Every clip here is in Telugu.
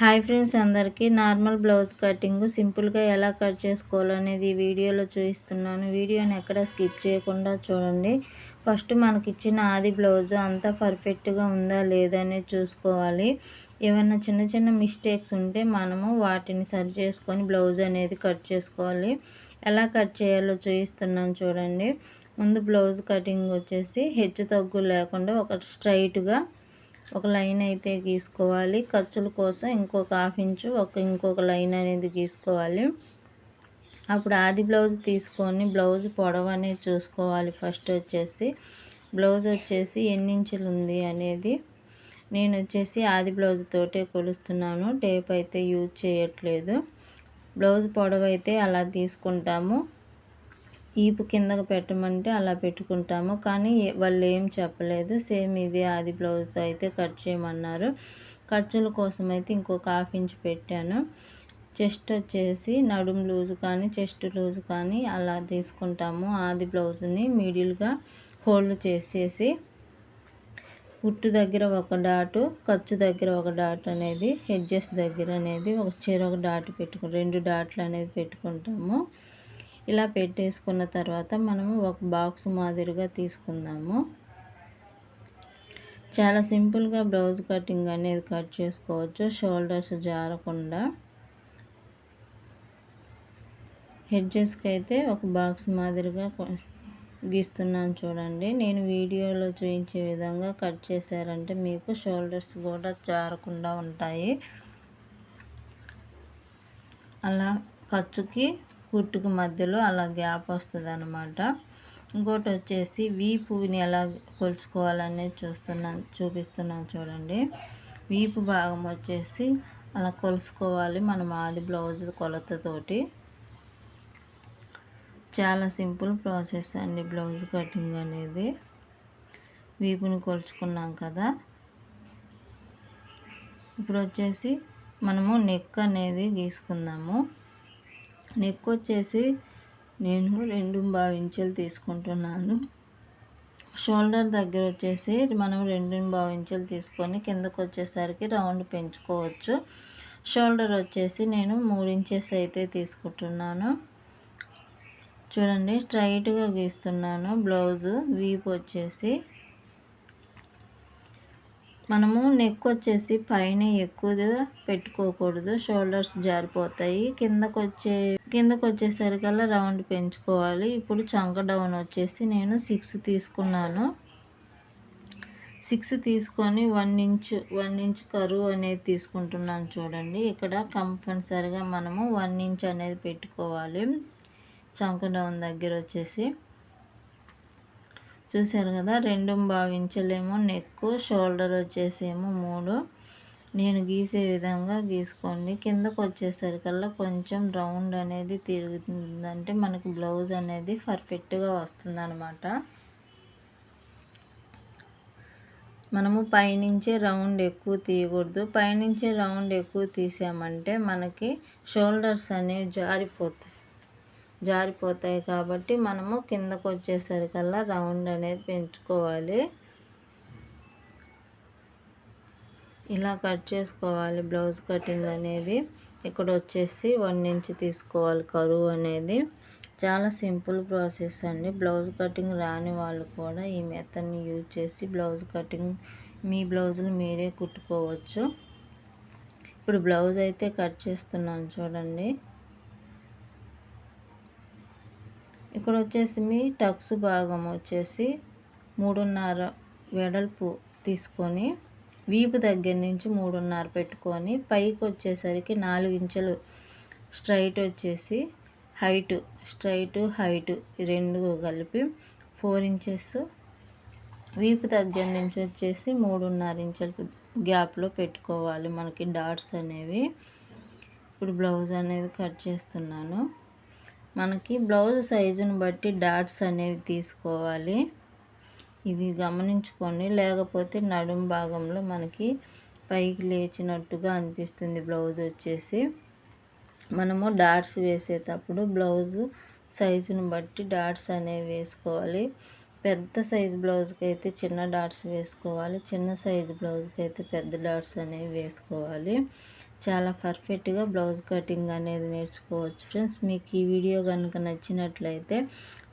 హాయ్ ఫ్రెండ్స్ అందరికీ నార్మల్ బ్లౌజ్ కటింగ్ సింపుల్గా ఎలా కట్ చేసుకోవాలనేది వీడియోలో చూపిస్తున్నాను. వీడియోని ఎక్కడ స్కిప్ చేయకుండా చూడండి. ఫస్ట్ మనకి ఇచ్చిన ఆది బ్లౌజ్ అంతా పర్ఫెక్ట్గా ఉందా లేదా అనేది చూసుకోవాలి. ఏమైనా చిన్న చిన్న మిస్టేక్స్ ఉంటే మనము వాటిని సరి చేసుకొని బ్లౌజ్ అనేది కట్ చేసుకోవాలి. ఎలా కట్ చేయాలో చూపిస్తున్నాను చూడండి. ముందు బ్లౌజ్ కటింగ్ వచ్చేసి హెచ్చు తగ్గు లేకుండా ఒక స్ట్రైట్గా ఒక లైన్ అయితే గీసుకోవాలి. ఖర్చుల కోసం ఇంకొక హాఫ్ ఇంచు ఒక ఇంకొక లైన్ అనేది గీసుకోవాలి. అప్పుడు ఆది బ్లౌజ్ తీసుకొని బ్లౌజ్ పొడవు అనేది చూసుకోవాలి ఫస్ట్ వచ్చేసి. బ్లౌజ్ వచ్చేసి ఎన్ని ఇంచులు ఉంది అనేది నేను వచ్చేసి ఆది బ్లౌజ్ తోటే కొలుస్తున్నాను. టేప్ అయితే యూజ్ చేయట్లేదు. బ్లౌజ్ పొడవు అయితే అలా తీసుకుంటాము. ఈపు కిందకు పెట్టమంటే అలా పెట్టుకుంటాము. కానీ వాళ్ళు ఏం చెప్పలేదు. సేమ్ ఇది అది బ్లౌజ్తో అయితే కట్ చేయమన్నారు. ఖర్చుల కోసం అయితే ఇంకొక హాఫ్ ఇంచ్ పెట్టాను. చెస్ట్ వచ్చేసి నడుము లూజ్ కానీ చెస్ట్ లూజ్ కానీ అలా తీసుకుంటాము. ఆది బ్లౌజ్ని మిడిల్గా హోల్డ్ చేసేసి కుట్టు దగ్గర ఒక డాటు ఖర్చు దగ్గర ఒక డాట్ అనేది హెడ్జెస్ దగ్గర అనేది ఒక చెరొక డాట్ పెట్టుకు రెండు డాట్లు అనేది పెట్టుకుంటాము. ఇలా పెట్టేసుకున్న తర్వాత మనము ఒక బాక్స్ మాదిరిగా తీసుకుందాము. చాలా సింపుల్గా బ్లౌజ్ కటింగ్ అనేది కట్ చేసుకోవచ్చు. షోల్డర్స్ జారకుండా. హెడ్జెస్కి అయితే ఒక బాక్స్ మాదిరిగా గీస్తున్నాను చూడండి. నేను వీడియోలో చూపించే విధంగా కట్ చేశారంటే మీకు షోల్డర్స్ కూడా జారకుండా ఉంటాయి. అలా ఖర్చుకి కుట్టుకు మధ్యలో అలా గ్యాప్ వస్తుంది అనమాట ఇంకోటి వచ్చేసి వీపుని ఎలా కొలుచుకోవాలనేది చూస్తున్నాను చూపిస్తున్నాను చూడండి. వీపు భాగం వచ్చేసి అలా కొలుసుకోవాలి మనం ఆది బ్లౌజ్ కొలతతోటి. చాలా సింపుల్ ప్రాసెస్ అండి బ్లౌజ్ కటింగ్ అనేది. వీపుని కొలుచుకున్నాం కదా. ఇప్పుడు వచ్చేసి మనము నెక్ అనేది గీసుకుందాము. నెక్ వచ్చేసి నేను రెండు భావించలు తీసుకుంటున్నాను. షోల్డర్ దగ్గర వచ్చేసి మనం రెండు భావించలు తీసుకొని కిందకు వచ్చేసరికి రౌండ్ పెంచుకోవచ్చు. షోల్డర్ వచ్చేసి నేను మూడు ఇంచెస్ అయితే తీసుకుంటున్నాను. చూడండి స్ట్రైట్గా గీస్తున్నాను బ్లౌజు వీప్ వచ్చేసి మనము నెక్ వచ్చేసి పైన ఎక్కువగా పెట్టుకోకూడదు. షోల్డర్స్ జారిపోతాయి. కిందకు వచ్చే కిందకు వచ్చేసరికల్లా రౌండ్ పెంచుకోవాలి. ఇప్పుడు చంక డౌన్ వచ్చేసి నేను సిక్స్ తీసుకున్నాను. సిక్స్ తీసుకొని వన్ ఇంచ్ వన్ ఇంచ్ కరువు అనేది తీసుకుంటున్నాను చూడండి. ఇక్కడ కంపల్సరిగా మనము వన్ ఇంచ్ అనేది పెట్టుకోవాలి. చంక డౌన్ దగ్గర వచ్చేసి. చూశారు కదా రెండు భావించలేమో నెక్ షోల్డర్ వచ్చేసేమో మూడు. నేను గీసే విధంగా గీసుకోండి. కిందకు వచ్చేసరికల్లా కొంచెం రౌండ్ అనేది తిరుగుతుందంటే మనకి బ్లౌజ్ అనేది పర్ఫెక్ట్గా వస్తుంది అనమాట మనము పైనుంచే రౌండ్ ఎక్కువ తీయకూడదు. పైనుంచే రౌండ్ ఎక్కువ తీసామంటే మనకి షోల్డర్స్ అనేవి జారిపోతాయి. జారిపోతాయి కాబట్టి మనము కిందకు వచ్చేసరికల్లా రౌండ్ అనేది పెంచుకోవాలి. ఇలా కట్ చేసుకోవాలి బ్లౌజ్ కటింగ్ అనేది. ఇక్కడ వచ్చేసి వన్ ఇంచ్ తీసుకోవాలి కరువు అనేది. చాలా సింపుల్ ప్రాసెస్ అండి. బ్లౌజ్ కటింగ్ రాని వాళ్ళు కూడా ఈ మెథడ్ని యూజ్ చేసి బ్లౌజ్ కటింగ్ మీ బ్లౌజులు మీరే కుట్టుకోవచ్చు. ఇప్పుడు బ్లౌజ్ అయితే కట్ చేస్తున్నాను చూడండి. ఇక్కడ వచ్చేసి మీ టక్స్ భాగం వచ్చేసి మూడున్నర వెడల్పు తీసుకొని వీపు దగ్గర నుంచి మూడున్నర పెట్టుకొని పైకి వచ్చేసరికి నాలుగు ఇంచులు స్ట్రైట్ వచ్చేసి హైట్ స్ట్రైట్ హైట్ రెండు కలిపి ఫోర్ ఇంచెస్ వీపు దగ్గర నుంచి వచ్చేసి మూడున్నర ఇంచులు గ్యాప్లో పెట్టుకోవాలి మనకి డాట్స్ అనేవి. ఇప్పుడు బ్లౌజ్ అనేది కట్ చేస్తున్నాను. మనకి బ్లౌజ్ సైజుని బట్టి డాట్స్ అనేవి తీసుకోవాలి. ఇది గమనించుకోండి. లేకపోతే నడుం భాగంలో మనకి పైకి లేచినట్టుగా అనిపిస్తుంది బ్లౌజ్ వచ్చేసి. మనము డాట్స్ వేసేటప్పుడు బ్లౌజు సైజుని బట్టి డాట్స్ అనేవి వేసుకోవాలి. పెద్ద సైజు బ్లౌజ్కి అయితే చిన్న డాట్స్ వేసుకోవాలి. చిన్న సైజు బ్లౌజ్కి అయితే పెద్ద డాట్స్ అనేవి వేసుకోవాలి. చాలా పర్ఫెక్ట్గా బ్లౌజ్ కటింగ్ అనేది నేర్చుకోవచ్చు. ఫ్రెండ్స్ మీకు ఈ వీడియో కనుక నచ్చినట్లయితే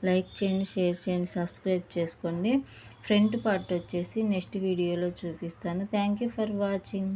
లైక్ చేయండి షేర్ చేయండి సబ్స్క్రైబ్ చేసుకోండి. ఫ్రంట్ పార్ట్ వచ్చేసి నెక్స్ట్ వీడియోలో చూపిస్తాను. Thank you for watching.